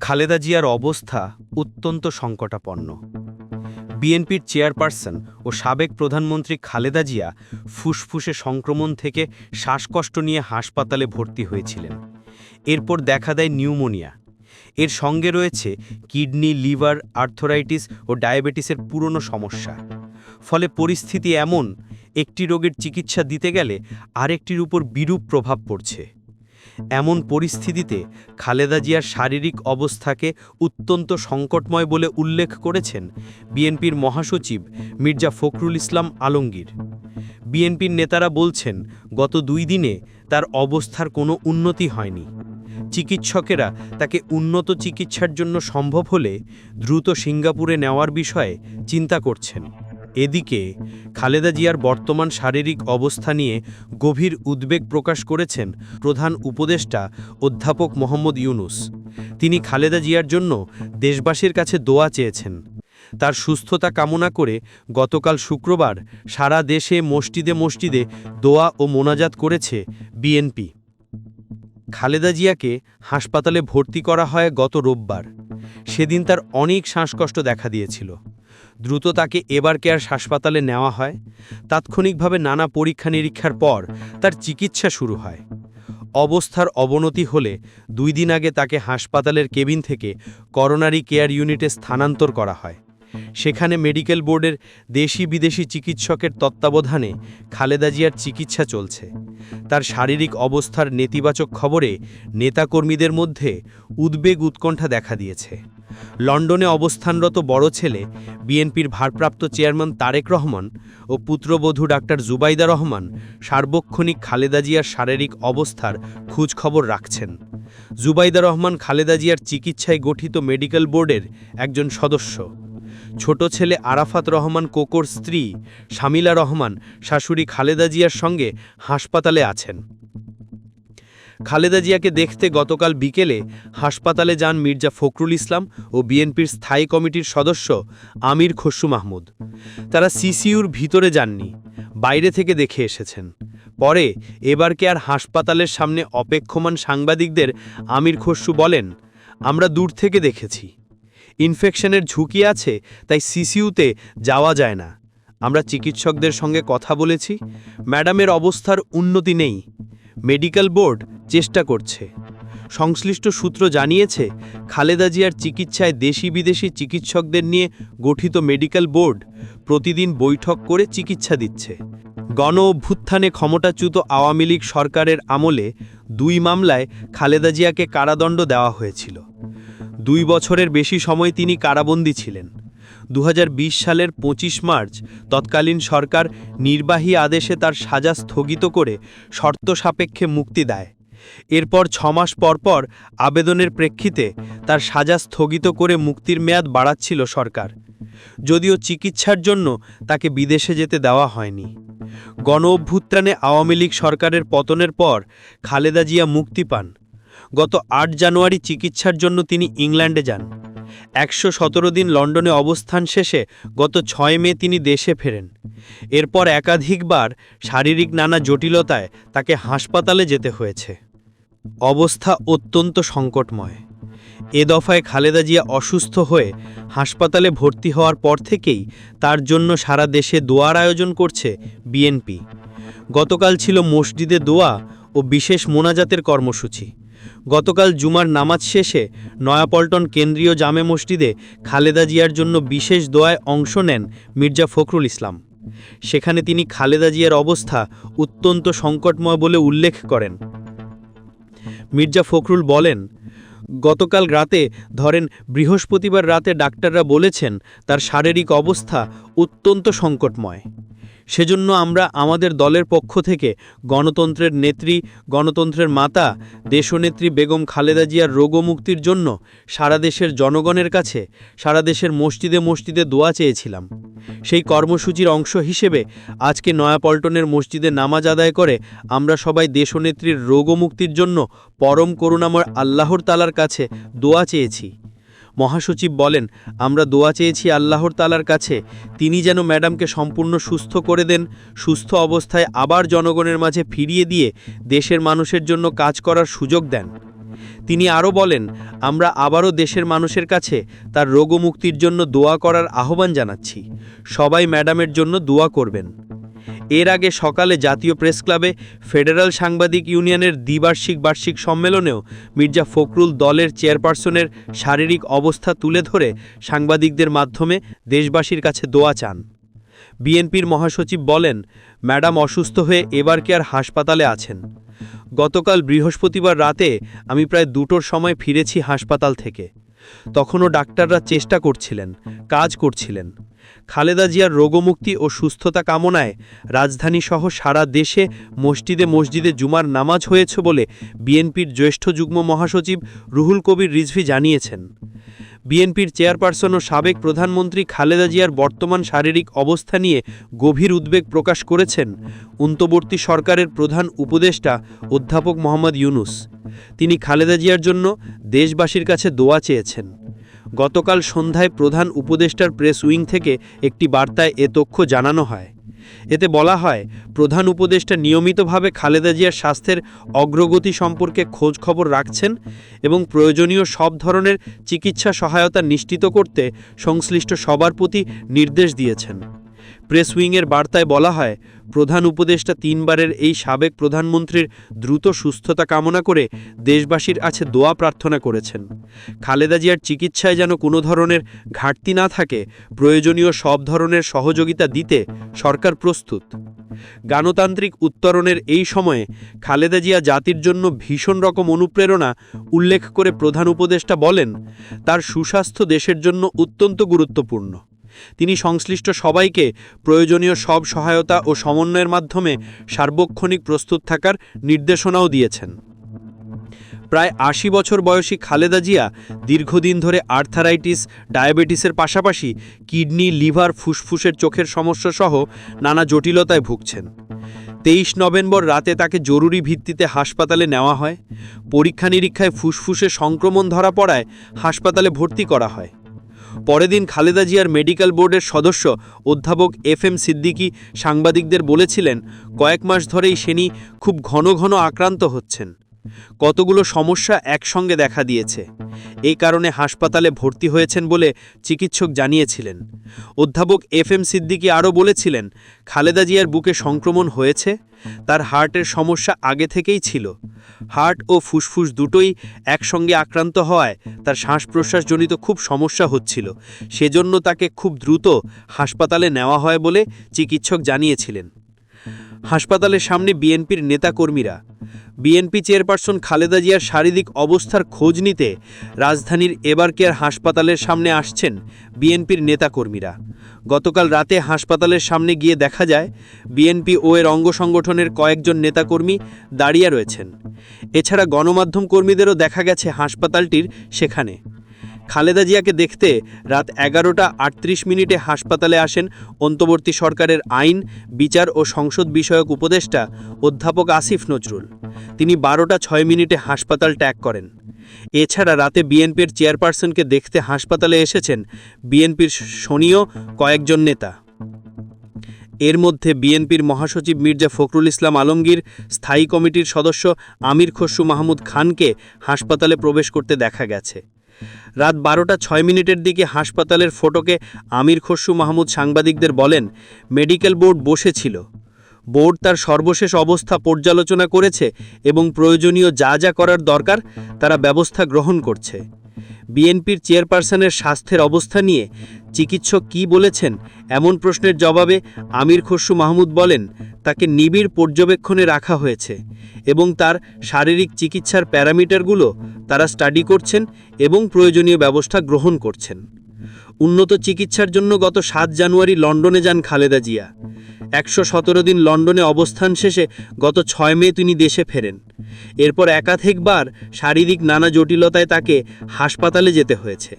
খালেদা জিয়ার অবস্থা অত্যন্ত সংকটাপন্ন। বিএনপির চেয়ারপারসন ও সাবেক প্রধানমন্ত্রী খালেদা জিয়া ফুসফুসে সংক্রমণ থেকে শ্বাসকষ্ট নিয়ে হাসপাতালে ভর্তি হয়েছিলেন। এরপর দেখা দেয় নিউমোনিয়া। এর সঙ্গে রয়েছে কিডনি, লিভার, আর্থরাইটিস ও ডায়াবেটিসের পুরনো সমস্যা। ফলে পরিস্থিতি এমন, একটি রোগের চিকিৎসা দিতে গেলে আরেকটির উপর বিরূপ প্রভাব পড়ছে। এমন পরিস্থিতিতে খালেদা জিয়ার শারীরিক অবস্থাকে অত্যন্ত সংকটময় বলে উল্লেখ করেছেন বিএনপির মহাসচিব মির্জা ফখরুল ইসলাম আলমগীর। বিএনপির নেতারা বলছেন, গত দুই দিনে তার অবস্থার কোনো উন্নতি হয়নি। চিকিৎসকেরা তাকে উন্নত চিকিৎসার জন্য সম্ভব হলে দ্রুত সিঙ্গাপুরে নেওয়ার বিষয়ে চিন্তা করছেন। এদিকে খালেদা জিয়ার বর্তমান শারীরিক অবস্থা নিয়ে গভীর উদ্বেগ প্রকাশ করেছেন প্রধান উপদেষ্টা অধ্যাপক মোহাম্মদ ইউনুস। তিনি খালেদা জিয়ার জন্য দেশবাসীর কাছে দোয়া চেয়েছেন। তার সুস্থতা কামনা করে গতকাল শুক্রবার সারা দেশে মসজিদে মসজিদে দোয়া ও মোনাজাত করেছে বিএনপি। খালেদা জিয়াকে হাসপাতালে ভর্তি করা হয় গত রোববার। সেদিন তার অনেক শ্বাসকষ্ট দেখা দিয়েছিল। দ্রুত তাকে এবার কেয়ার হাসপাতালে নেওয়া হয়? তাৎক্ষণিকভাবে নানা পরীক্ষা নিরীক্ষার পর তার চিকিৎসা শুরু হয়। অবস্থার অবনতি হলে দুই দিন আগে তাকে হাসপাতালের কেবিন থেকে করোনারি কেয়ার ইউনিটে স্থানান্তর করা হয়। সেখানে মেডিকেল বোর্ডের দেশি বিদেশি চিকিৎসকের তত্ত্বাবধানে খালেদা জিয়ার চিকিৎসা চলছে। তার শারীরিক অবস্থার নেতিবাচক খবরে নেতাকর্মীদের মধ্যে উদ্বেগ উৎকণ্ঠা দেখা দিয়েছে। লন্ডনে অবস্থানরত বড় ছেলে, বিএনপির ভারপ্রাপ্ত চেয়ারম্যান তারেক রহমান ও পুত্রবধূ ডাক্তার জুবাইদা রহমান সার্বক্ষণিক খালেদা জিয়ার শারীরিক অবস্থার খোঁজখবর রাখছেন। জুবাইদা রহমান খালেদা জিয়ার চিকিৎসায় গঠিত মেডিকেল বোর্ডের একজন সদস্য। ছোট ছেলে আরাফাত রহমান কোকোর স্ত্রী শামিলা রহমান, শাশুড়ি খালেদা জিয়ার সঙ্গে হাসপাতালে আছেন। খালেদা জিয়াকে দেখতে গতকাল বিকেলে হাসপাতালে যান মির্জা ফখরুল ইসলাম ও বিএনপির স্থায়ী কমিটির সদস্য আমির খসরু মাহমুদ। তারা সিসিউর ভিতরে যাননি, বাইরে থেকে দেখে এসেছেন। পরে এবারকে আর হাসপাতালের সামনে অপেক্ষমান সাংবাদিকদের আমির খসরু বলেন, আমরা দূর থেকে দেখেছি। ইনফেকশনের ঝুঁকি আছে, তাই সিসিউতে যাওয়া যায় না। আমরা চিকিৎসকদের সঙ্গে কথা বলেছি, ম্যাডামের অবস্থার উন্নতি নেই। মেডিকেল বোর্ড চেষ্টা করছে। সংশ্লিষ্ট সূত্র জানিয়েছে, খালেদা জিয়ার চিকিৎসায় দেশি বিদেশি চিকিৎসকদের নিয়ে গঠিত মেডিকেল বোর্ড প্রতিদিন বৈঠক করে চিকিৎসা দিচ্ছে। গণ অভ্যুত্থানে ক্ষমতাচ্যুত আওয়ামী লীগ সরকারের আমলে দুই মামলায় খালেদা জিয়াকে কারাদণ্ড দেওয়া হয়েছিল। দুই বছরের বেশি সময় তিনি কারাবন্দী ছিলেন। দু হাজার বিশ সালের ২৫ মার্চ তৎকালীন সরকার নির্বাহী আদেশে তার সাজা স্থগিত করে শর্ত সাপেক্ষে মুক্তি দেয়। এরপর ছমাস পরপর আবেদনের প্রেক্ষিতে তার সাজা স্থগিত করে মুক্তির মেয়াদ বাড়াচ্ছিল সরকার। যদিও চিকিৎসার জন্য তাকে বিদেশে যেতে দেওয়া হয়নি। গণ অভ্যুত্থানে আওয়ামী লীগ সরকারের পতনের পর খালেদা জিয়া মুক্তি পান। গত আট জানুয়ারি চিকিৎসার জন্য তিনি ইংল্যান্ডে যান। একশো সতেরো দিন লন্ডনে অবস্থান শেষে গত ছয় মে তিনি দেশে ফেরেন। এরপর একাধিকবার শারীরিক নানা জটিলতায় তাকে হাসপাতালে যেতে হয়েছে। অবস্থা অত্যন্ত সংকটময়। এ দফায় খালেদা জিয়া অসুস্থ হয়ে হাসপাতালে ভর্তি হওয়ার পর থেকেই তার জন্য সারা দেশে দোয়ার আয়োজন করছে বিএনপি। গতকাল ছিল মসজিদে দোয়া ও বিশেষ মোনাজাতের কর্মসূচি। গতকাল জুমার নামাজ শেষে নয়াপল্টন কেন্দ্রীয় জামে মসজিদে খালেদা জিয়ার জন্য বিশেষ দোয়ায় অংশ নেন মির্জা ফখরুল ইসলাম। সেখানে তিনি খালেদা জিয়ার অবস্থা অত্যন্ত সংকটময় বলে উল্লেখ করেন। মির্জা ফখরুল বলেন, গতকাল রাতে ধরেন বৃহস্পতিবার রাতে ডাক্তাররা বলেছেন তার শারীরিক অবস্থা অত্যন্ত সংকটময়। সেজন্য আমরা আমাদের দলের পক্ষ থেকে গণতন্ত্রের নেত্রী, গণতন্ত্রের মাতা, দেশনেত্রী বেগম খালেদা জিয়ার রোগমুক্তির জন্য সারা দেশের জনগণের কাছে, সারা দেশের মসজিদে মসজিদে দোয়া চেয়েছিলাম। সেই কর্মসূচির অংশ হিসেবে আজকে নয়াপল্টনের মসজিদে নামাজ আদায় করে আমরা সবাই দেশনেত্রীর রোগমুক্তির জন্য পরম করুণাময় আল্লাহর তালার কাছে দোয়া চেয়েছি। মহাসচিব বলেন, আমরা দোয়া চেয়েছি আল্লাহর তালার কাছে। তিনি যেন ম্যাডামকে সম্পূর্ণ সুস্থ করে দেন, সুস্থ অবস্থায় আবার জনগণের মাঝে ফিরিয়ে দিয়ে দেশের মানুষের জন্য কাজ করার সুযোগ দেন। তিনি আরও বলেন, আমরা আবারও দেশের মানুষের কাছে তার রোগমুক্তির জন্য দোয়া করার আহ্বান জানাচ্ছি। সবাই ম্যাডামের জন্য দোয়া করবেন। এর আগে সকালে জাতীয় প্রেস ক্লাবে ফেডারেল সাংবাদিক ইউনিয়নের দ্বিবার্ষিক বার্ষিক সম্মেলনেও মির্জা ফখরুল দলের চেয়ারপারসনের শারীরিক অবস্থা তুলে ধরে সাংবাদিকদের মাধ্যমে দেশবাসীর কাছে দোয়া চান। বিএনপির মহাসচিব বলেন, ম্যাডাম অসুস্থ হয়ে এবার কি আর হাসপাতালে আছেন? গতকাল বৃহস্পতিবার রাতে আমি প্রায় দুটোর সময় ফিরেছি হাসপাতাল থেকে। তখনও ডাক্তাররা চেষ্টা করছিলেন, কাজ করছিলেন। খালেদা জিয়ার রোগমুক্তি ও সুস্থতা কামনায় রাজধানীসহ সারা দেশে মসজিদে মসজিদে জুমার নামাজ হয়েছে বলে বিএনপির জ্যেষ্ঠ যুগ্ম মহাসচিব রুহুল কবির রিজভি জানিয়েছেন। বিএনপির চেয়ারপারসন ও সাবেক প্রধানমন্ত্রী খালেদা জিয়ার বর্তমান শারীরিক অবস্থা নিয়ে গভীর উদ্বেগ প্রকাশ করেছেন অন্তর্বর্তী সরকারের প্রধান উপদেষ্টা অধ্যাপক মোহাম্মদ ইউনুস। তিনি খালেদা জিয়ার জন্য দেশবাসীর কাছে দোয়া চেয়েছেন। গতকাল সন্ধ্যায় প্রধান উপদেষ্টার প্রেস উইং থেকে একটি বার্তায় এ তথ্য জানানো হয়। এতে বলা হয়, প্রধান উপদেষ্টা নিয়মিতভাবে খালেদা জিয়ার স্বাস্থ্যের অগ্রগতি সম্পর্কে খোঁজ খবর রাখছেন এবং প্রয়োজনীয় সব ধরনের চিকিৎসা সহায়তা নিশ্চিত করতে সংশ্লিষ্ট সবার প্রতি নির্দেশ দিয়েছেন। প্রেস উইংয়ের বার্তায় বলা হয় প্রধান উপদেষ্টা তিনবারের এই সাবেক প্রধানমন্ত্রীর দ্রুত সুস্থতা কামনা করে দেশবাসীর আছে দোয়া প্রার্থনা করেছেন। খালেদা জিয়ার চিকিৎসায় যেন কোনো ধরনের ঘাটতি না থাকে, প্রয়োজনীয় সব ধরনের সহযোগিতা দিতে সরকার প্রস্তুত। গণতান্ত্রিক উত্তরণের এই সময়ে খালেদা জিয়া জাতির জন্য ভীষণ রকম অনুপ্রেরণা উল্লেখ করে প্রধান উপদেষ্টা বলেন, তার সুস্বাস্থ্য দেশের জন্য অত্যন্ত গুরুত্বপূর্ণ। তিনি সংশ্লিষ্ট সবাইকে প্রয়োজনীয় সব সহায়তা ও সমন্বয়ের মাধ্যমে সার্বক্ষণিক প্রস্তুত থাকার নির্দেশনাও দিয়েছেন। প্রায় আশি বছর বয়সী খালেদা জিয়া দীর্ঘদিন ধরে আর্থারাইটিস, ডায়াবেটিসের পাশাপাশি কিডনি, লিভার ফুসফুসের চোখের সমস্যা সহ নানা জটিলতায় ভুগছেন। তেইশ নভেম্বর রাতে তাকে জরুরি ভিত্তিতে হাসপাতালে নেওয়া হয়। পরীক্ষা নিরীক্ষায় ফুসফুসে সংক্রমণ ধরা পড়ায় হাসপাতালে ভর্তি করা হয়। পরের দিন খালেদা জিয়ার মেডিকেল বোর্ডের সদস্য অধ্যাপক এফ এম সিদ্দিকি সাংবাদিকদের বলেছিলেন, কয়েক মাস ধরেই সেনি খুব ঘন ঘন আক্রান্ত হচ্ছেন। কতগুলো সমস্যা একসঙ্গে দেখা দিয়েছে। এই কারণে হাসপাতালে ভর্তি হয়েছেন বলে চিকিৎসক জানিয়েছিলেন। অধ্যাপক এফ এম সিদ্দিকি আরও বলেছিলেন, খালেদা জিয়ার বুকে সংক্রমণ হয়েছে, তার হার্টের সমস্যা আগে থেকেই ছিল। হার্ট ও ফুসফুস দুটোই একসঙ্গে আক্রান্ত হওয়ায় তার শ্বাস প্রশ্বাসজনিত খুব সমস্যা হচ্ছিল। সেজন্য তাকে খুব দ্রুত হাসপাতালে নেওয়া হয় বলে চিকিৎসক জানিয়েছিলেন। হাসপাতালের সামনে বিএনপির নেতাকর্মীরা। বিএনপি চেয়ারপারসন খালেদা জিয়ার শারীরিক অবস্থার খোঁজ নিতে রাজধানীর এবার কেয়ার হাসপাতালের সামনে আসছেন বিএনপির নেতাকর্মীরা। গতকাল রাতে হাসপাতালের সামনে গিয়ে দেখা যায়, বিএনপি ও এর অঙ্গ সংগঠনের কয়েকজন নেতাকর্মী দাঁড়িয়ে রয়েছেন। এছাড়া গণমাধ্যম কর্মীদেরও দেখা গেছে হাসপাতালটির সেখানে। খালেদা জিয়াকে দেখতে রাত এগারোটা আটত্রিশ মিনিটে হাসপাতালে আসেন অন্তর্বর্তী সরকারের আইন, বিচার ও সংসদ বিষয়ক উপদেষ্টা অধ্যাপক আসিফ নজরুল। তিনি বারোটা ছয় মিনিটে হাসপাতাল ট্যাগ করেন। এছাড়া রাতে বিএনপির চেয়ারপারসনকে দেখতে হাসপাতালে এসেছেন বিএনপির শনীয় কয়েকজন নেতা। এর মধ্যে বিএনপির মহাসচিব মির্জা ফখরুল ইসলাম আলমগীর, স্থায়ী কমিটির সদস্য আমির খসরু মাহমুদ খানকে হাসপাতালে প্রবেশ করতে দেখা গেছে। রাত বারোটা ছয় মিনিটের দিকে হাসপাতালের ফটোকে আমির খসরু মাহমুদ সাংবাদিকদের বলেন, মেডিকেল বোর্ড বসেছিল। বোর্ড তার সর্বশেষ অবস্থা পর্যালোচনা করেছে এবং প্রয়োজনীয় যা যা করার দরকার, তারা ব্যবস্থা গ্রহণ করছে। বিএনপির চেয়ারপারসনের স্বাস্থ্যের অবস্থা নিয়ে চিকিৎসক কি বলেছেন এমন প্রশ্নের জবাবে আমির খসরু মাহমুদ বলেন, তাকে নিবিড় পর্যবেক্ষণে রাখা হয়েছে এবং তার শারীরিক চিকিৎসার প্যারামিটারগুলো তারা স্টাডি করছেন এবং প্রয়োজনীয় ব্যবস্থা গ্রহণ করছেন। উন্নত চিকিৎসার জন্য গত সাত জানুয়ারি লন্ডনে যান খালেদা জিয়া। একশো সতেরো দিন লন্ডনে অবস্থান শেষে গত ছয় মে তিনি দেশে ফেরেন। এরপর একাধিকবার শারীরিক নানা জটিলতায় তাকে হাসপাতালে যেতে হয়েছে।